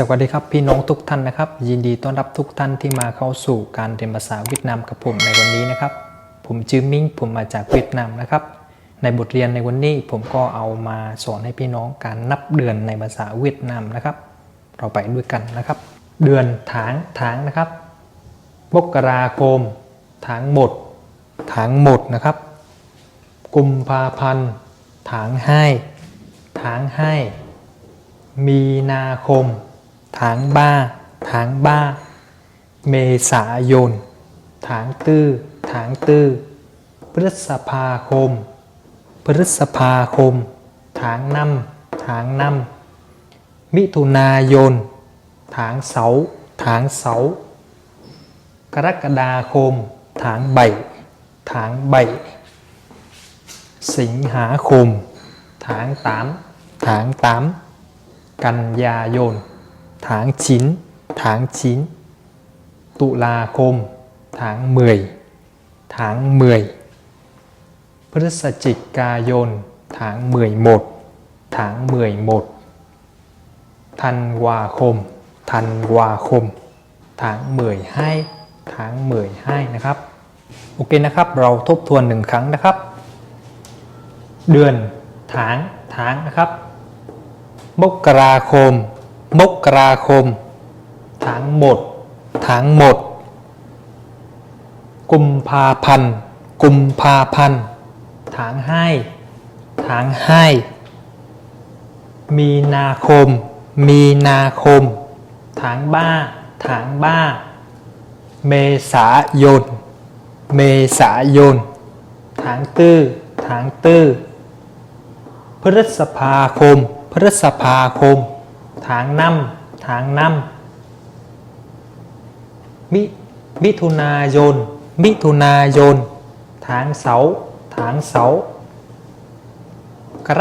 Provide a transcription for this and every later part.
สวัสดีครับพี่น้องทุกท่านนะครับ ยินดีต้อนรับทุกท่านที่มาเข้าสู่การเรียนภาษาเวียดนามกับผมในวันนี้นะครับ ผมชื่อมิ้งผมมาจากเวียดนามนะครับ ในบทเรียนในวันนี้ผมก็เอามาสอนให้พี่น้องการนับเดือนในภาษาเวียดนามนะครับ เราไปด้วยกันนะครับ เดือนถางถางนะครับมกราคมถางหมดถางหมดนะครับ กุมภาพันธ์ถางให้ถางให้ มีนาคม ถางบ้าถางบ้าเมษายนถางตื้อถางตื้อพฤษภาคม พฤษภาคมถางน้ำถางน้ำมิถุนายนถางเสาถางเสากรกฎาคมถางใบถางใบสิงหาคมถางตามถางตามกันยายน ถางชิ้นถางชิ้น ตุลาคม ถางเมื่อยถางเมื่อยพฤศจิกายน ถางเมื่อยหมด ถางเมื่อยหมด ธันวาคม ธันวาคม ถางเมื่อยให้ถางเมื่อยให้นะครับ โอเคนะครับ เราทบทวนหนึ่งครั้งนะครับ เดือน ถาง ถางนะครับ มกราคม มกราคมถางหมดถางหมด กุมภาพันธ์ กุมภาพันธ์ถางให้ถางให้ มีนาคม มีนาคมถางบ้าถางบ้า เมษายน เมษายนถางตื้อถางตื้อ พฤษภาคม พฤษภาคม ถางน้ำถางน้ำมิมิถุนายนมิถุนายนถางเสาถางเสากร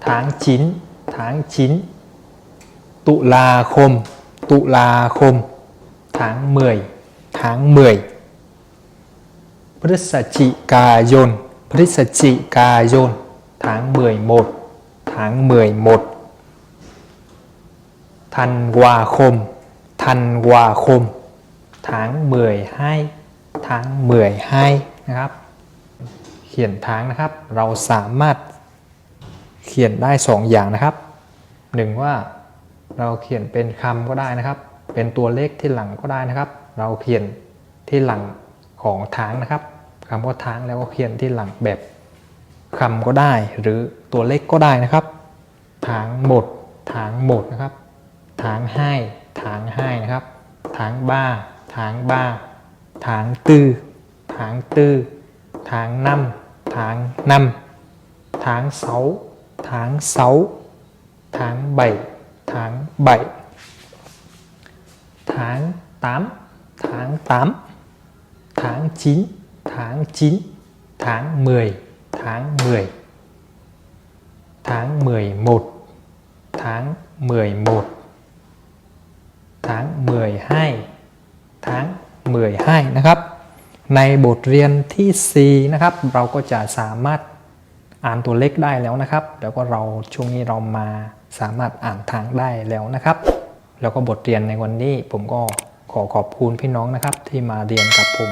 กฎาคม กรกฎาคม ถางใบ ถางใบ สิงหาคม สิงหาคม ถางตาม ถางตาม กันยายน กันยายน ถางชิ้น ถางชิ้น ตุลาคม ตุลาคม ถางเมื่อย ถางเมื่อย พฤศจิกายน พฤศจิกายน ถางเมื่อยหมด ถางเมื่อยหมด ธันวาคม ธันวาคม ถางเมื่อยให้ ถางเมื่อยให้นะครับ เขียนทางนะครับ เราสามารถ เขียนได้สองอย่างนะครับหนึ่งว่าเราเขียนเป็นคำก็ได้นะครับ เป็นตัวเลขที่หลังก็ได้นะครับ เราเขียนที่หลังของทางนะครับคำว่าทางแล้วก็เขียนที่หลังแบบคำก็ได้ หรือตัวเลขก็ได้นะครับ ทางหมด ทางหมดนะครับ ทางให้ ทางให้นะครับ ทางบ้า ทางบ้า ทางตื้อ ทางตื้อ ทางนำทาทางเสาทางเสา ทางใบทางใบทางตามทางตามทาง chín, tháng chín, tháng mười, tháng mười, tháng mười một, tháng mười một, tháng mười hai, tháng mười hai นะครับ ในบทเรียนที่ 4 นะครับ เราก็จะสามารถ อ่านตัวเลขได้แล้วนะครับ แล้วก็เราช่วงนี้เรามาสามารถอ่านทางได้แล้วนะครับ แล้วก็บทเรียนในวันนี้ผมก็ขอขอบคุณพี่น้องนะครับ ที่มาเรียนกับผม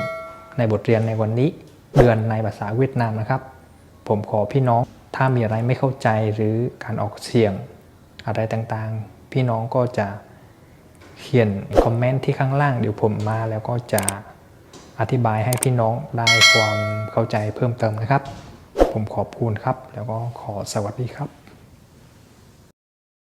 ในบทเรียนในวันนี้เดือนในภาษาเวียดนามนะครับ ผมขอพี่น้องถ้ามีอะไรไม่เข้าใจหรือการออกเสียง อะไรต่างๆ พี่น้องก็จะเขียนคอมเมนต์ที่ข้างล่างเดี๋ยวผมมาแล้วก็จะอธิบายให้พี่น้องได้ความเข้าใจเพิ่มเติมนะครับ ผมขอบคุณครับ แล้วก็ขอสวัสดีครับ